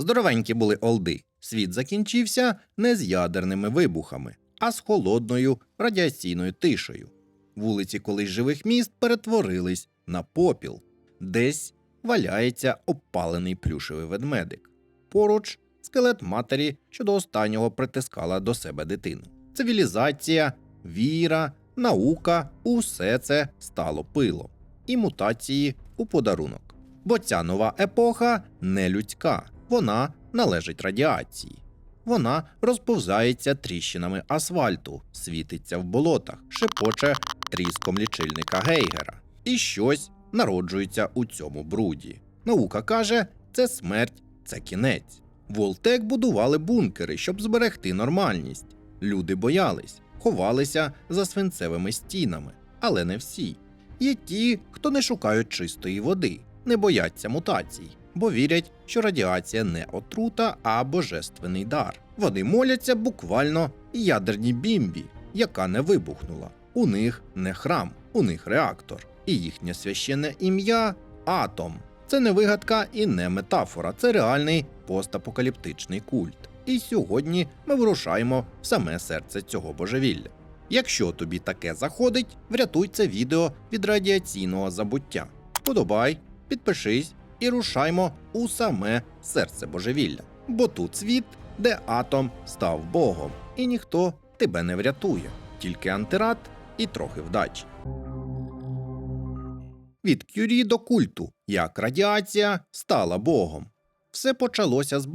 Здоровенькі були олди. Світ закінчився не з ядерними вибухами, а з холодною радіаційною тишею. Вулиці колись живих міст перетворились на попіл. Десь валяється обпалений плюшевий ведмедик. Поруч скелет матері, що до останнього притискала до себе дитину. Цивілізація, віра, наука усе це стало пилом. І мутації у подарунок. Бо ця нова епоха не людська, вона належить радіації. Вона розповзається тріщинами асфальту, світиться в болотах, шепоче тріском лічильника Гейгера. І щось народжується у цьому бруді. Наука каже, це смерть, це кінець. Волтек будували бункери, щоб зберегти нормальність. Люди боялись, ховалися за свинцевими стінами, але не всі. Є ті, хто не шукають чистої води, не бояться мутацій, бо вірять, що радіація не отрута, а божественний дар. Вони моляться буквально ядерній бімбі, яка не вибухнула. У них не храм, у них реактор. І їхнє священне ім'я атом. Це не вигадка і не метафора, це реальний постапокаліптичний культ. І сьогодні ми вирушаємо в саме серце цього божевілля. Якщо тобі таке заходить, врятуй це відео від радіаційного забуття. Подобай, підпишись і рушаймо у саме серце божевілля. Бо тут світ, де атом став Богом, і ніхто тебе не врятує, тільки антирад і трохи вдачі. Від Кюрі до культу, як радіація стала Богом. Все почалося з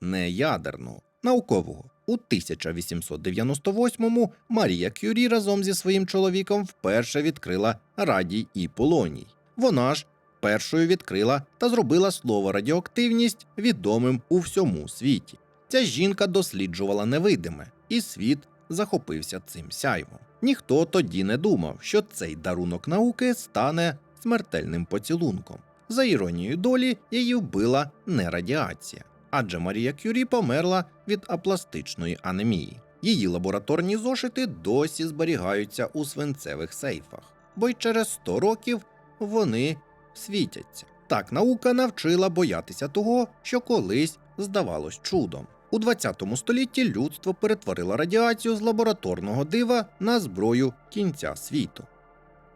не ядерного, наукового. У 1898-му Марія Кюрі разом зі своїм чоловіком вперше відкрила радій і полоній. Вона ж першою відкрила та зробила слово радіоактивність відомим у всьому світі. Ця жінка досліджувала невидиме, і світ захопився цим сяйвом. Ніхто тоді не думав, що цей дарунок науки стане смертельним поцілунком. За іронією долі, її вбила не радіація, адже Марія Кюрі померла від апластичної анемії. Її лабораторні зошити досі зберігаються у свинцевих сейфах, бо й через 100 років вони світяться. Так наука навчила боятися того, що колись здавалось чудом. У 20 столітті людство перетворило радіацію з лабораторного дива на зброю кінця світу.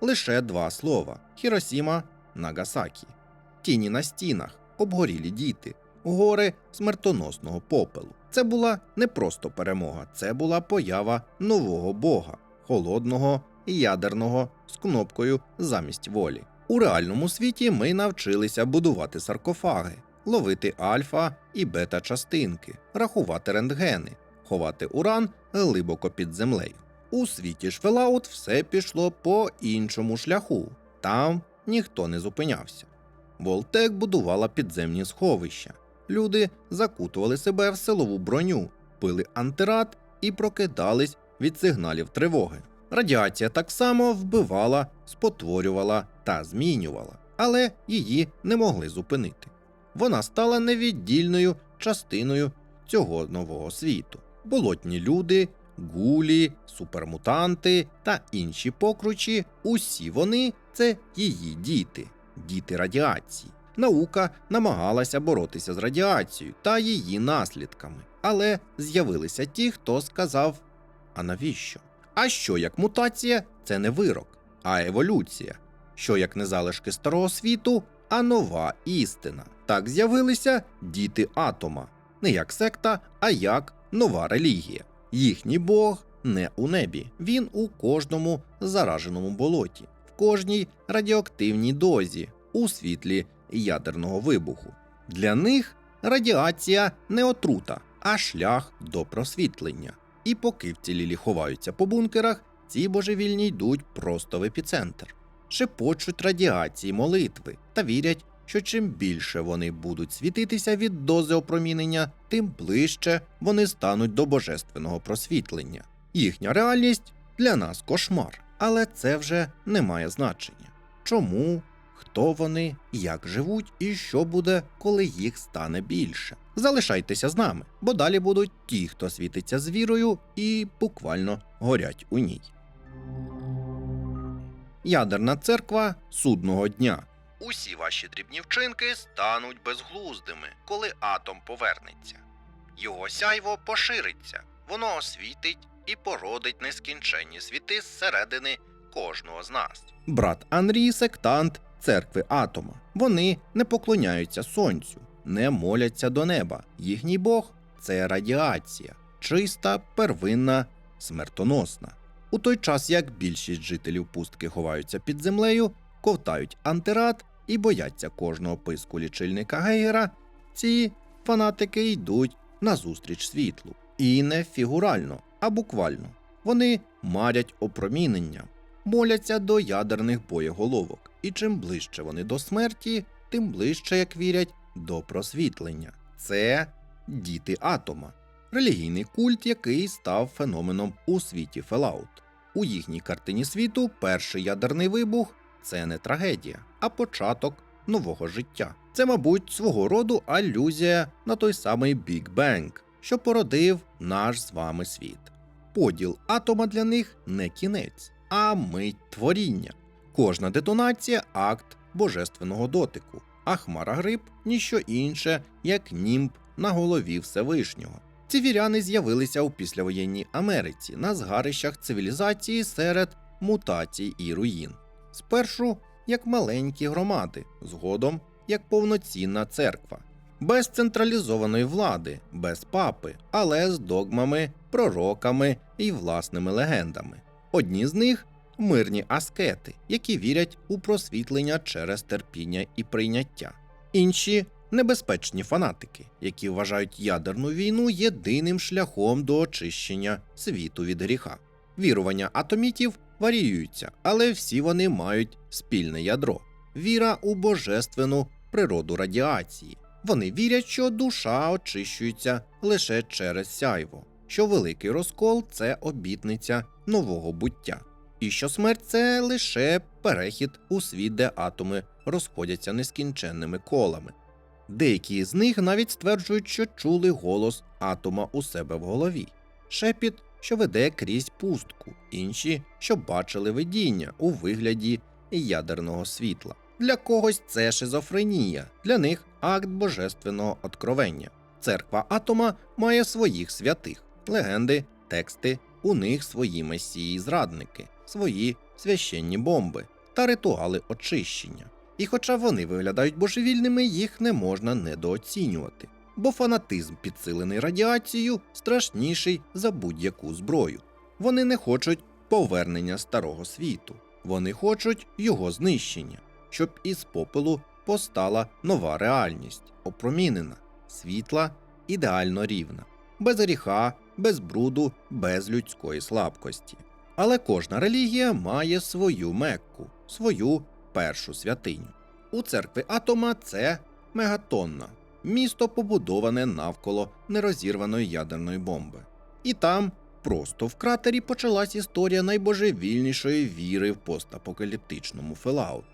Лише два слова: Хіросіма, Нагасакі. Тіні на стінах, обгорілі діти, гори смертоносного попелу. Це була не просто перемога, це була поява нового бога, холодного і ядерного з кнопкою замість волі. У реальному світі ми навчилися будувати саркофаги, ловити альфа і бета частинки, рахувати рентгени, ховати уран глибоко під землею. У світі Fallout все пішло по іншому шляху. Там ніхто не зупинявся. Волтек будувала підземні сховища. Люди закутували себе в силову броню, пили антирад і прокидались від сигналів тривоги. Радіація так само вбивала, спотворювала та змінювала, але її не могли зупинити. Вона стала невіддільною частиною цього нового світу. Болотні люди, гулі, супермутанти та інші покручі усі вони це її діти, діти радіації. Наука намагалася боротися з радіацією та її наслідками, але з'явилися ті, хто сказав: а навіщо? А що як мутація це не вирок, а еволюція? Що як не залишки старого світу, а нова істина? Так з'явилися діти атома, не як секта, а як нова релігія. Їхній Бог не у небі, він у кожному зараженому болоті, в кожній радіоактивній дозі, у світлі ядерного вибуху. Для них радіація не отрута, а шлях до просвітлення. І поки вцілілі ховаються по бункерах, ці божевільні йдуть просто в епіцентр, шепочуть радіації молитви та вірять, що чим більше вони будуть світитися від дози опромінення, тим ближче вони стануть до божественного просвітлення. Їхня реальність для нас кошмар, але це вже не має значення. Чому, хто вони, як живуть і що буде, коли їх стане більше. Залишайтеся з нами, бо далі будуть ті, хто світиться з вірою і буквально горять у ній. Ядерна церква судного дня. Усі ваші дрібні вчинки стануть безглуздими, коли атом повернеться. Його сяйво пошириться, воно освітить і породить нескінченні світи зсередини кожного з нас. Брат Анрій сектант церкви Атома. Вони не поклоняються сонцю, не моляться до неба. Їхній Бог це радіація, чиста, первинна, смертоносна. У той час як більшість жителів пустки ховаються під землею, ковтають антирад і бояться кожного писку лічильника Гейгера, ці фанатики йдуть назустріч світлу. І не фігурально, а буквально. Вони марять опромінення, моляться до ядерних боєголовок, і чим ближче вони до смерті, тим ближче, як вірять, до просвітлення. Це діти атома, релігійний культ, який став феноменом у світі Фелаут. У їхній картині світу перший ядерний вибух це не трагедія, а початок нового життя. Це, мабуть, свого роду алюзія на той самий Біг Бенг, що породив наш з вами світ. Поділ атома для них не кінець, а мить творіння. Кожна детонація акт божественного дотику, а хмара гриб ніщо інше, як німб на голові Всевишнього. Ці віряни з'явилися у післявоєнній Америці на згарищах цивілізації серед мутацій і руїн. Спершу як маленькі громади, згодом як повноцінна церква, без централізованої влади, без папи, але з догмами, пророками і власними легендами. Одні з них мирні аскети, які вірять у просвітлення через терпіння і прийняття. Інші небезпечні фанатики, які вважають ядерну війну єдиним шляхом до очищення світу від гріха. Вірування атомітів варіюються, але всі вони мають спільне ядро віра у божественну природу радіації. Вони вірять, що душа очищується лише через сяйво, що великий розкол це обітниця нового буття, і що смерть це лише перехід у світ, де атоми розходяться нескінченними колами. Деякі з них навіть стверджують, що чули голос атома у себе в голові, шепіт, що веде крізь пустку, інші, що бачили видіння у вигляді ядерного світла. Для когось це шизофренія, для них акт божественного откровення. Церква атома має своїх святих, легенди, тексти, у них свої месії зрадники, свої священні бомби та ритуали очищення. І хоча вони виглядають божевільними, їх не можна недооцінювати, бо фанатизм, підсилений радіацією, страшніший за будь-яку зброю. Вони не хочуть повернення старого світу, вони хочуть його знищення, щоб із попелу постала нова реальність, опромінена, світла, ідеально рівна, без гріха, без бруду, без людської слабкості. Але кожна релігія має свою мекку, свою першу святиню. У церкви Атома це мегатонна, місто побудоване навколо нерозірваної ядерної бомби. І там, просто в кратері, почалась історія найбожевільнішої віри в постапокаліптичному Фелаут.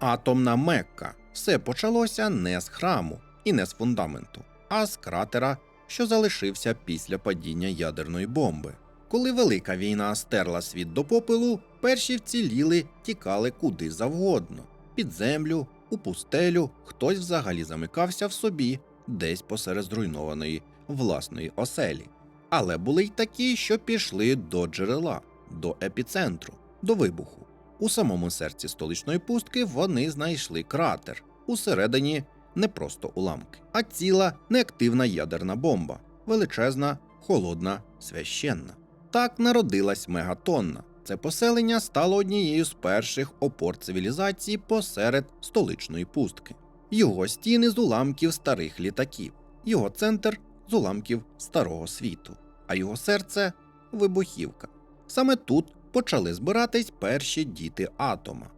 Атомна Мекка. Все почалося не з храму і не з фундаменту, а з кратера, що залишився після падіння ядерної бомби. Коли велика війна стерла світ до попелу, перші вціліли тікали куди завгодно під землю, у пустелю, хтось взагалі замикався в собі, десь посеред зруйнованої власної оселі. Але були й такі, що пішли до джерела, до епіцентру, до вибуху. У самому серці столичної пустки вони знайшли кратер. Усередині не просто уламки, а ціла неактивна ядерна бомба, величезна, холодна, священна. Так народилась мегатонна. Це поселення стало однією з перших опор цивілізації посеред столичної пустки. Його стіни з уламків старих літаків, його центр з уламків старого світу, а його серце вибухівка. Саме тут почали збиратись перші діти атома.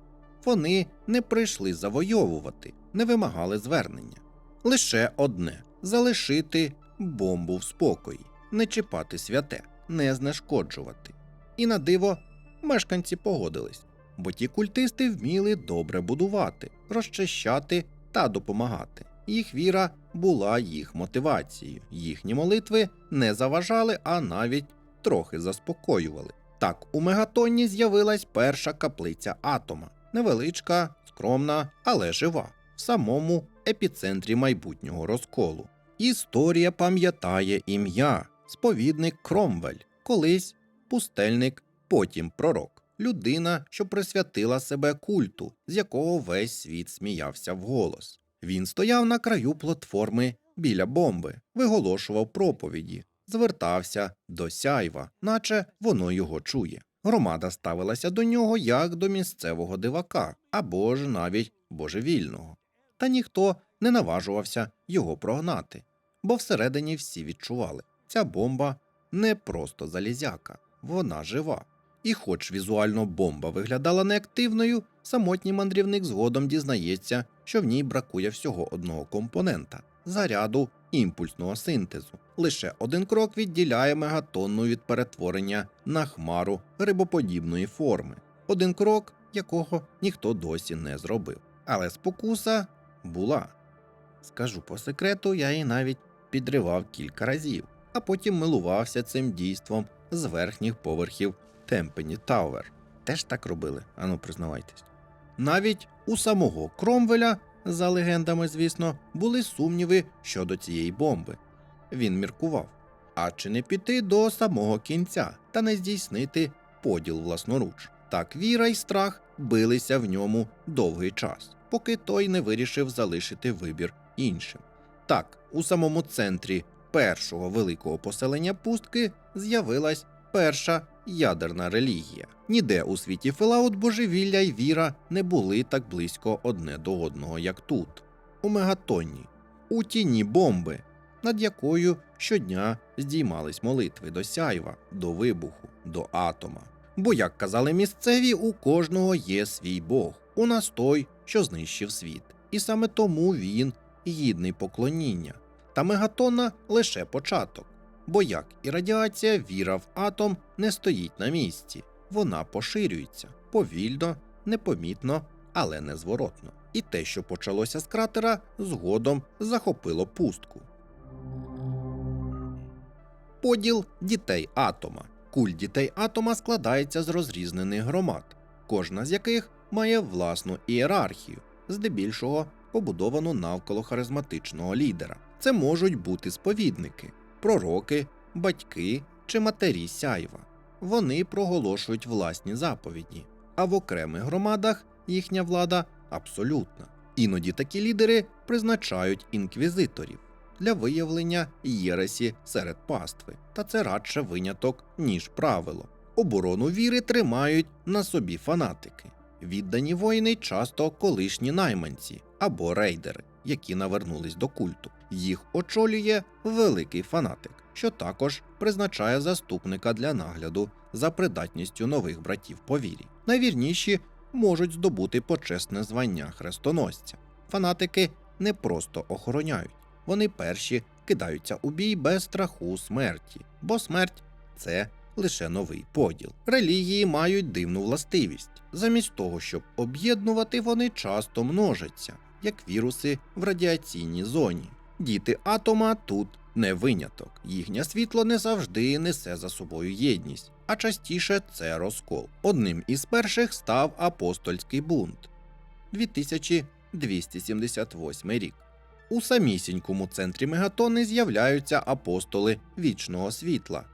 Вони не прийшли завойовувати, не вимагали звернення. Лише одне залишити бомбу в спокої, не чіпати святе, не знешкоджувати. І на диво мешканці погодились, бо ті культисти вміли добре будувати, розчищати та допомагати. Їх віра була їх мотивацією, їхні молитви не заважали, а навіть трохи заспокоювали. Так, у мегатонні з'явилась перша каплиця атома, невеличка, скромна, але жива, в самому епіцентрі майбутнього розколу. Історія пам'ятає ім'я, сповідник Кромвель, колись пустельник, потім пророк, людина, що присвятила себе культу, з якого весь світ сміявся вголос. Він стояв на краю платформи біля бомби, виголошував проповіді, звертався до сяйва, наче воно його чує. Громада ставилася до нього як до місцевого дивака або ж навіть божевільного. Та ніхто не наважувався його прогнати, бо всередині всі відчували ця бомба не просто залізяка, вона жива. І хоч візуально бомба виглядала неактивною, самотній мандрівник згодом дізнається, що в ній бракує всього одного компонента заряду імпульсного синтезу. Лише один крок відділяє мегатонну від перетворення на хмару рибоподібної форми, один крок, якого ніхто досі не зробив. Але спокуса була. Скажу по секрету, я її навіть підривав кілька разів, а потім милувався цим дійством з верхніх поверхів Темпені Тауер. Теж так робили, ану признавайтесь. Навіть у самого Кромвеля, за легендами, звісно, були сумніви щодо цієї бомби. Він міркував. А чи не піти до самого кінця та не здійснити поділ власноруч? Так віра й страх билися в ньому довгий час, поки той не вирішив залишити вибір іншим. Так, у самому центрі першого великого поселення пустки з'явилась перша ядерна релігія. Ніде у світі Фелаут божевілля й віра не були так близько одне до одного, як тут, у мегатонні, у тіні бомби, над якою щодня здіймались молитви до сяйва, до вибуху, до атома. Бо, як казали місцеві, у кожного є свій Бог, у нас той, що знищив світ. І саме тому він гідний поклоніння. Та мегатонна лише початок. Бо як і радіація, віра в атом не стоїть на місці, вона поширюється повільно, непомітно, але незворотно. І те, що почалося з кратера, згодом захопило пустку. Поділ дітей атома. Культ дітей атома складається з розрізнених громад, кожна з яких має власну ієрархію, здебільшого побудовану навколо харизматичного лідера. Це можуть бути сповідники, пророки, батьки чи матері сяйва. Вони проголошують власні заповіді, а в окремих громадах їхня влада абсолютна. Іноді такі лідери призначають інквізиторів для виявлення єресі серед пастви, та це радше виняток, ніж правило. Оборону віри тримають на собі фанатики. Віддані воїни часто колишні найманці або рейдери, які навернулись до культу. Їх очолює великий фанатик, що також призначає заступника для нагляду за придатністю нових братів по вірі. Найвірніші можуть здобути почесне звання хрестоносця. Фанатики не просто охороняють, вони перші кидаються у бій без страху смерті, бо смерть це лише новий поділ. Релігії мають дивну властивість. Замість того, щоб об'єднувати, вони часто множаться, як віруси в радіаційній зоні. Діти атома тут не виняток. Їхнє світло не завжди несе за собою єдність, а частіше це розкол. Одним із перших став апостольський бунт 2278 рік. У самісінькому центрі мегатони з'являються апостоли вічного світла,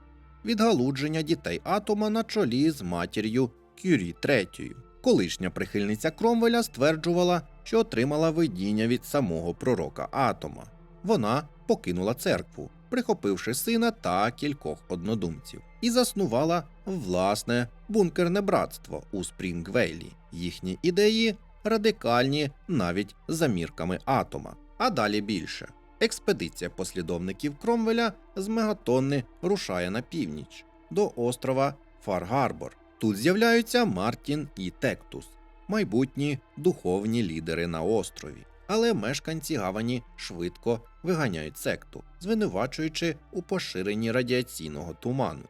відгалудження дітей атома на чолі з матір'ю Кюрі III. Колишня прихильниця Кромвеля стверджувала, що отримала видіння від самого пророка атома. Вона покинула церкву, прихопивши сина та кількох однодумців, і заснувала власне бункерне братство у Спрінгвейлі. Їхні ідеї радикальні навіть за мірками атома. А далі більше. Експедиція послідовників Кромвеля з мегатонни рушає на північ до острова Фар-Гарбор. Тут з'являються Мартін і Тектус, майбутні духовні лідери на острові. Але мешканці гавані швидко виганяють секту, звинувачуючи у поширенні радіаційного туману.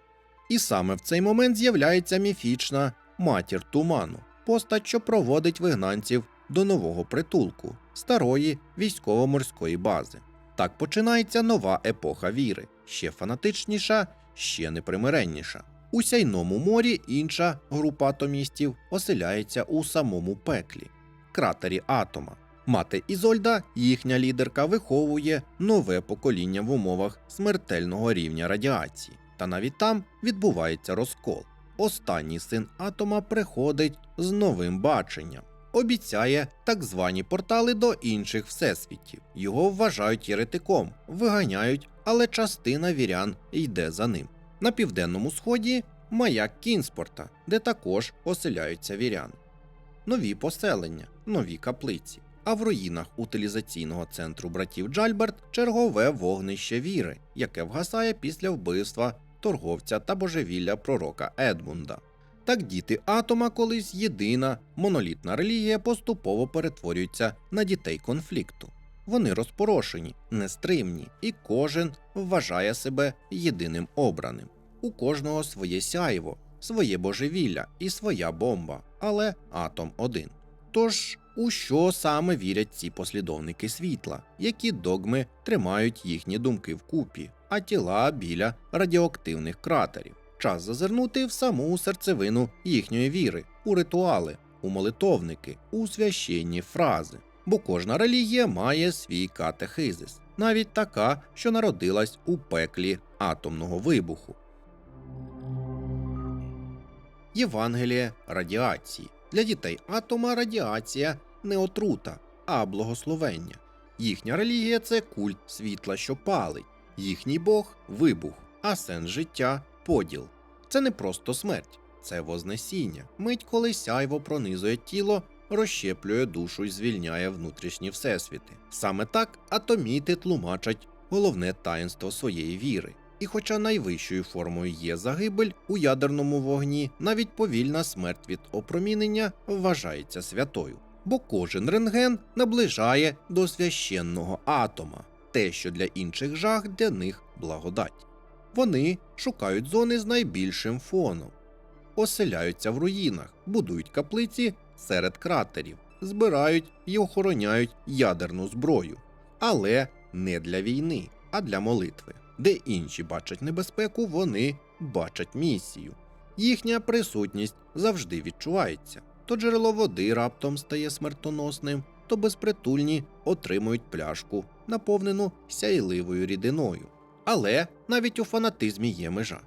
І саме в цей момент з'являється міфічна матір туману, постать, що проводить вигнанців до нового притулку старої військово-морської бази. Так починається нова епоха віри, ще фанатичніша, ще непримиренніша. У сяйному морі інша група атомістів оселяється у самому пеклі кратері атома. Мати Ізольда, їхня лідерка, виховує нове покоління в умовах смертельного рівня радіації. Та навіть там відбувається розкол. Останній син атома приходить з новим баченням. Обіцяє так звані портали до інших всесвітів. Його вважають єретиком, виганяють, але частина вірян йде за ним. На південному сході маяк Кінспорта, де також оселяються віряни. Нові поселення, нові каплиці. А в руїнах утилізаційного центру братів Джальберт чергове вогнище віри, яке вгасає після вбивства торговця та божевілля пророка Едмунда. Так діти атома, колись єдина монолітна релігія, поступово перетворюються на дітей конфлікту. Вони розпорошені, нестримні, і кожен вважає себе єдиним обраним. У кожного своє сяйво, своє божевілля і своя бомба, але атом один. Тож, у що саме вірять ці послідовники світла, які догми тримають їхні думки вкупі, а тіла біля радіоактивних кратерів? Час зазирнути в саму серцевину їхньої віри, у ритуали, у молитовники, у священні фрази. Бо кожна релігія має свій катехизис, навіть така, що народилась у пеклі атомного вибуху. Євангеліє радіації. Для дітей атома радіація не отрута, а благословення. Їхня релігія це культ світла, що палить, їхній Бог вибух, а сенс життя поділ. Це не просто смерть, це вознесіння. Мить, коли сяйво пронизує тіло, розщеплює душу і звільняє внутрішні всесвіти. Саме так атоміти тлумачать головне таїнство своєї віри. І хоча найвищою формою є загибель у ядерному вогні, навіть повільна смерть від опромінення вважається святою, бо кожен рентген наближає до священного атома, те, що для інших жах, для них благодать. Вони шукають зони з найбільшим фоном, оселяються в руїнах, будують каплиці серед кратерів, збирають і охороняють ядерну зброю, але не для війни, а для молитви. Де інші бачать небезпеку, вони бачать місію. Їхня присутність завжди відчувається. То джерело води раптом стає смертоносним, то безпритульні отримують пляшку, наповнену сяйливою рідиною. Але навіть у фанатизмі є межа.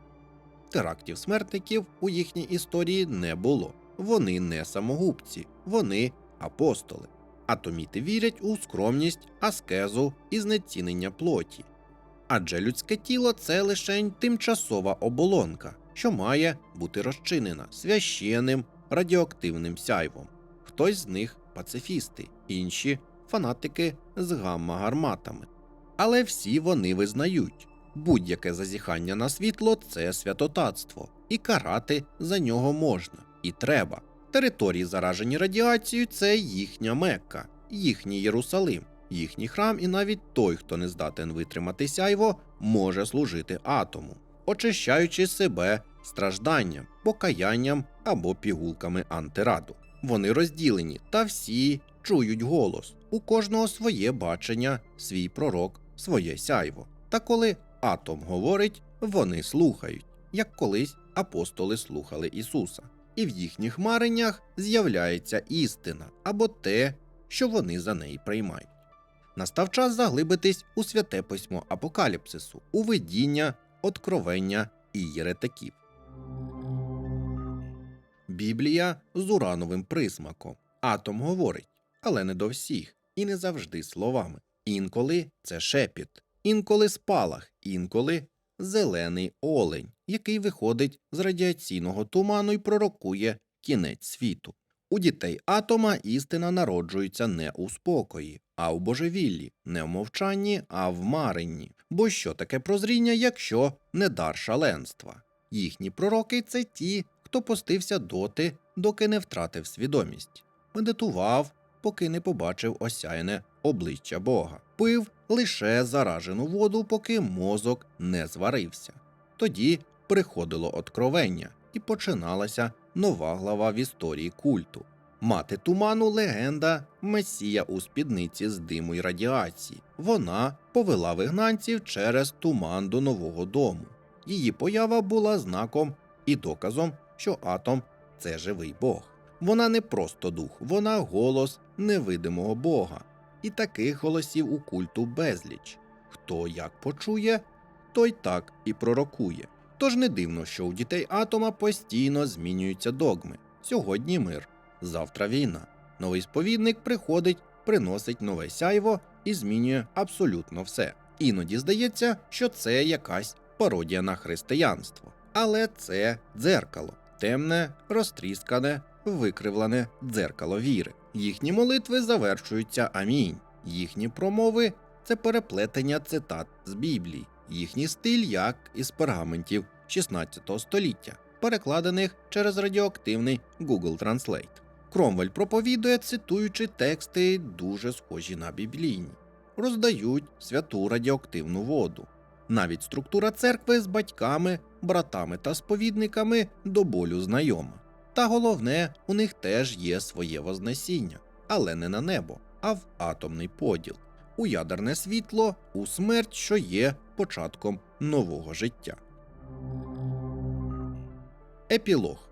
Терактів смертників у їхній історії не було. Вони не самогубці, вони апостоли. Атоміти вірять у скромність, аскезу і знецінення плоті. Адже людське тіло це лише тимчасова оболонка, що має бути розчинена священним радіоактивним сяйвом. Хтось з них пацифісти, інші фанатики з гамма-гарматами. Але всі вони визнають, будь-яке зазіхання на світло це святотатство, і карати за нього можна і треба. Території, заражені радіацією, це їхня Мекка, їхній Єрусалим, їхній храм, і навіть той, хто не здатен витримати сяйво, може служити атому, очищаючи себе стражданням, покаянням або пігулками антираду. Вони розділені, та всі чують голос. У кожного своє бачення, свій пророк, своє сяйво. Та коли атом говорить, вони слухають, як колись апостоли слухали Ісуса. І в їхніх мареннях з'являється істина або те, що вони за неї приймають. Настав час заглибитись у святе письмо Апокаліпсису, у видіння, откровення і єретиків. Біблія з урановим присмаком. Атом говорить, але не до всіх, і не завжди словами. Інколи це шепіт, інколи спалах, інколи зелений олень, який виходить з радіаційного туману і пророкує кінець світу. У дітей атома істина народжується не у спокої, а у божевіллі, не в мовчанні, а в маренні. Бо що таке прозріння, якщо не дар шаленства? Їхні пророки це ті, хто постився доти, доки не втратив свідомість, медитував, поки не побачив осяяне обличчя Бога, пив лише заражену воду, поки мозок не зварився. Тоді приходило откровення і починалася нова глава в історії культу. Мати туману легенда Месія у спідниці з диму й радіації. Вона повела вигнанців через туман до нового дому. Її поява була знаком і доказом, що атом це живий Бог. Вона не просто дух, вона голос невидимого Бога. І таких голосів у культу безліч. Хто як почує, той так і пророкує. Тож не дивно, що у дітей атома постійно змінюються догми. Сьогодні мир, завтра війна. Новий сповідник приходить, приносить нове сяйво і змінює абсолютно все. Іноді здається, що це якась пародія на християнство. Але це дзеркало, темне, розтріскане, викривлене дзеркало віри. Їхні молитви завершуються амінь. Їхні промови це переплетення цитат з Біблії, їхній стиль як із пергаментів 16 століття, перекладених через радіоактивний Google Translate. Кромвель проповідує, цитуючи тексти, дуже схожі на біблійні, роздають святу радіоактивну воду. Навіть структура церкви з батьками, братами та сповідниками до болю знайома. Та головне, у них теж є своє вознесіння, але не на небо, а в атомний поділ, у ядерне світло, у смерть, що є початком нового життя. Епілог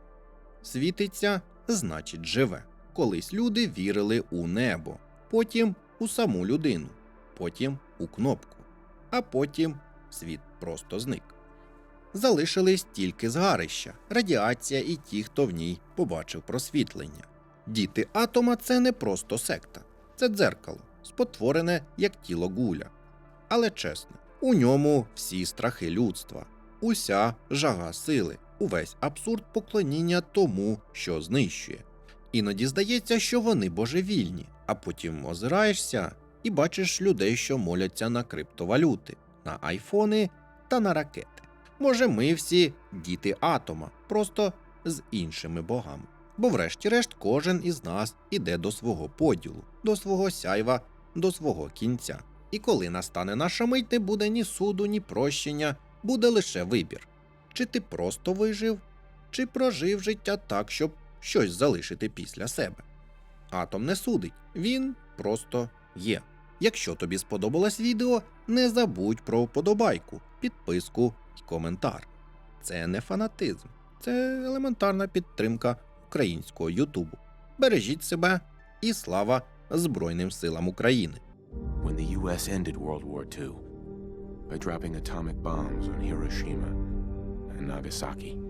світиться, значить живе. Колись люди вірили у небо, потім у саму людину, потім у кнопку, а потім світ просто зник. Залишились тільки згарища, радіація і ті, хто в ній побачив просвітлення. Діти атома це не просто секта, це дзеркало, спотворене як тіло гуля. Але чесно, у ньому всі страхи людства, уся жага сили, увесь абсурд поклоніння тому, що знищує. Іноді здається, що вони божевільні, а потім озираєшся і бачиш людей, що моляться на криптовалюти, на айфони та на ракети. Може, ми всі діти атома, просто з іншими богами. Бо, врешті-решт, кожен із нас іде до свого поділу, до свого сяйва, до свого кінця. І коли настане наша мить, не буде ні суду, ні прощення, буде лише вибір. Чи ти просто вижив, чи прожив життя так, щоб щось залишити після себе. Атом не судить, він просто є. Якщо тобі сподобалось відео, не забудь про вподобайку, підписку коментар. Це не фанатизм, це елементарна підтримка українського Ютубу. Бережіть себе і слава Збройним силам України! when the U.S. ended World War II by dropping atomic bombs on Hiroshima and Nagasaki.